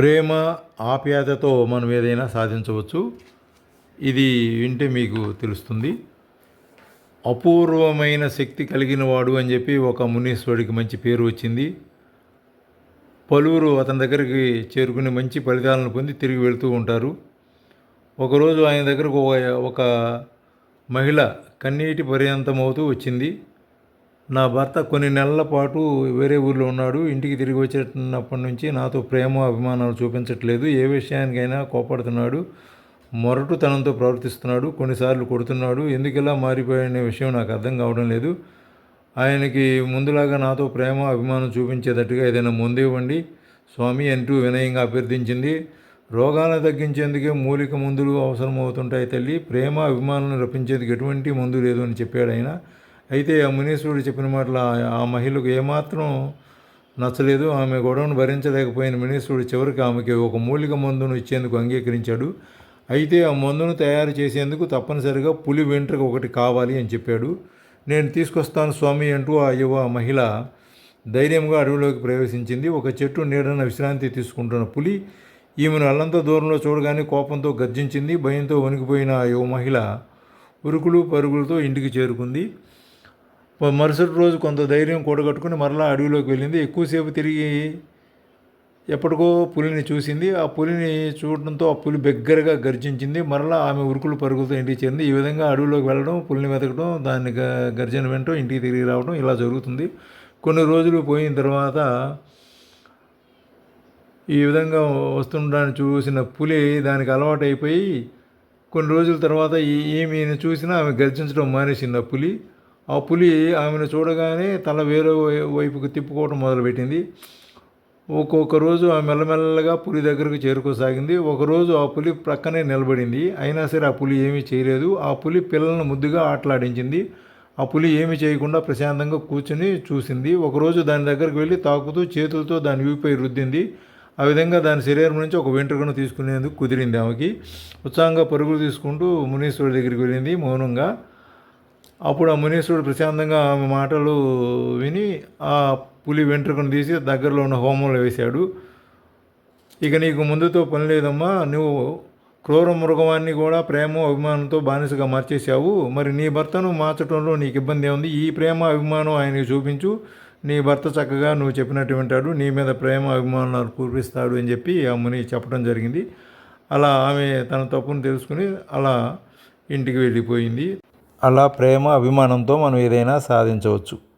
ప్రేమ ఆప్యాయతతో మనం ఏదైనా సాధించవచ్చు. ఇది వింటే మీకు తెలుస్తుంది. అపూర్వమైన శక్తి కలిగిన వాడు అని చెప్పి ఒక మునీశ్వరుడికి మంచి పేరు వచ్చింది. పలువురు అతని దగ్గరికి చేరుకుని మంచి ఫలితాలను పొంది తిరిగి వెళ్తూ ఉంటారు. ఒకరోజు ఆయన దగ్గరకు ఒక- ఒక మహిళ కన్నీటి పర్యంతం అవుతూ వచ్చింది. నా భర్త కొన్ని నెలల పాటు వేరే ఊర్లో ఉన్నాడు. ఇంటికి తిరిగి వచ్చేటప్పటి నుంచి నాతో ప్రేమ అభిమానాలు చూపించట్లేదు. ఏ విషయానికైనా కోపడుతున్నాడు. మొరటుతనంతో ప్రవర్తిస్తున్నాడు. కొన్నిసార్లు కొడుతున్నాడు. ఎందుకు ఇలా విషయం నాకు అర్థం కావడం లేదు. ఆయనకి ముందులాగా నాతో ప్రేమ అభిమానం చూపించేటట్టుగా ఏదైనా ముందివ్వండి స్వామి అంటూ వినయంగా అభ్యర్థించింది. రోగాలను తగ్గించేందుకే మూలిక మందులు అవసరమవుతుంటాయి తల్లి. ప్రేమ అభిమానం రప్పించేందుకు ఎటువంటి మందు లేదు అని చెప్పాడు ఆయన. అయితే ఆ మునీశ్వరుడు చెప్పిన మాటలు ఆ- మహిళకు ఏమాత్రం నచ్చలేదు. ఆమె గొడవను భరించలేకపోయిన మునీశ్వరుడు చివరికి ఆమెకి ఒక మూలిక మందును ఇచ్చేందుకు అంగీకరించాడు. అయితే ఆ మందును తయారు చేసేందుకు తప్పనిసరిగా పులి వెంట్రుక ఒకటి కావాలి అని చెప్పాడు. నేను తీసుకొస్తాను స్వామి అంటూ ఆ యువ మహిళ ధైర్యంగా అడవిలోకి ప్రవేశించింది. ఒక చెట్టు నీడన విశ్రాంతి తీసుకుంటున్న పులి ఈమెను అల్లంత దూరంలో చూడగానే కోపంతో గర్జించింది. భయంతో వణికిపోయిన ఆ యువ మహిళ ఉరుకులు పరుగులతో ఇంటికి చేరుకుంది. మరుసటి రోజు కొంత ధైర్యం కూడగట్టుకుని మరలా అడవిలోకి వెళ్ళింది. ఎక్కువసేపు తిరిగి ఎప్పటికో పులిని చూసింది. ఆ పులిని చూడడంతో ఆ పులి బిగ్గరగా గర్జించింది. మరలా ఆమె ఉరుకులు పరుగులతో ఇంటికి చేరింది. ఈ విధంగా అడవిలోకి వెళ్ళడం పులిని వెతకడం దాన్ని గ- గర్జన వెంట ఇంటికి తిరిగి రావడం ఇలా జరుగుతుంది. కొన్ని రోజులు పోయిన తర్వాత ఈ విధంగా వస్తుండడాన్ని చూసిన పులి దానికి అలవాటు అయిపోయి కొన్ని రోజుల తర్వాత ఈమెను చూసినా ఆమె గర్జించడం మానేసింది ఆ పులి. ఆ పులి ఆమెను చూడగానే తల వేరే వైపుకు తిప్పుకోవడం మొదలుపెట్టింది. ఒక్కొక్క రోజు ఆ మెల్లమెల్లగా పులి దగ్గరకు చేరుకోసాగింది. ఒకరోజు ఆ పులి ప్రక్కనే నిలబడింది. అయినా సరే ఆ పులి ఏమీ చేయలేదు. ఆ పులి పిల్లలను ముద్దుగా ఆటలాడించింది. ఆ పులి ఏమీ చేయకుండా ప్రశాంతంగా కూర్చుని చూసింది. ఒకరోజు దాని దగ్గరికి వెళ్ళి తాకుతూ చేతులతో దాని ఊపిపై రుద్దింది. ఆ విధంగా దాని శరీరం నుంచి ఒక వెంట్రుకను తీసుకునేందుకు కుదిరింది ఆమెకి. ఉత్సాహంగా పరుగులు తీసుకుంటూ మునీశ్వరుడి దగ్గరికి వెళ్ళింది. మౌనంగా అప్పుడు ఆ మునీశ్వరుడు ప్రశాంతంగా ఆమె మాటలు విని ఆ పులి వెంట్రుకను తీసి దగ్గరలో ఉన్న హోమంలో వేశాడు. ఇక నీకు ముందుతో పని లేదమ్మా నువ్వు క్రూర మృగవాన్ని కూడా ప్రేమ అభిమానంతో బానిసగా మార్చేశావు. మరి నీ భర్తను మార్చడంలో నీకు ఇబ్బంది ఉంది ఈ ప్రేమ అభిమానం ఆయనకి చూపించు. నీ భర్త చక్కగా నువ్వు చెప్పినట్టు వింటాడు. నీ మీద ప్రేమ అభిమానాలు కురిపిస్తాడు అని చెప్పి ఆ ముని చెప్పడం జరిగింది. అలా ఆమె తన తప్పును తెలుసుకుని అలా ఇంటికి వెళ్ళిపోయింది. అలా ప్రేమ అభిమానంతో మనం ఏదైనా సాధించవచ్చు.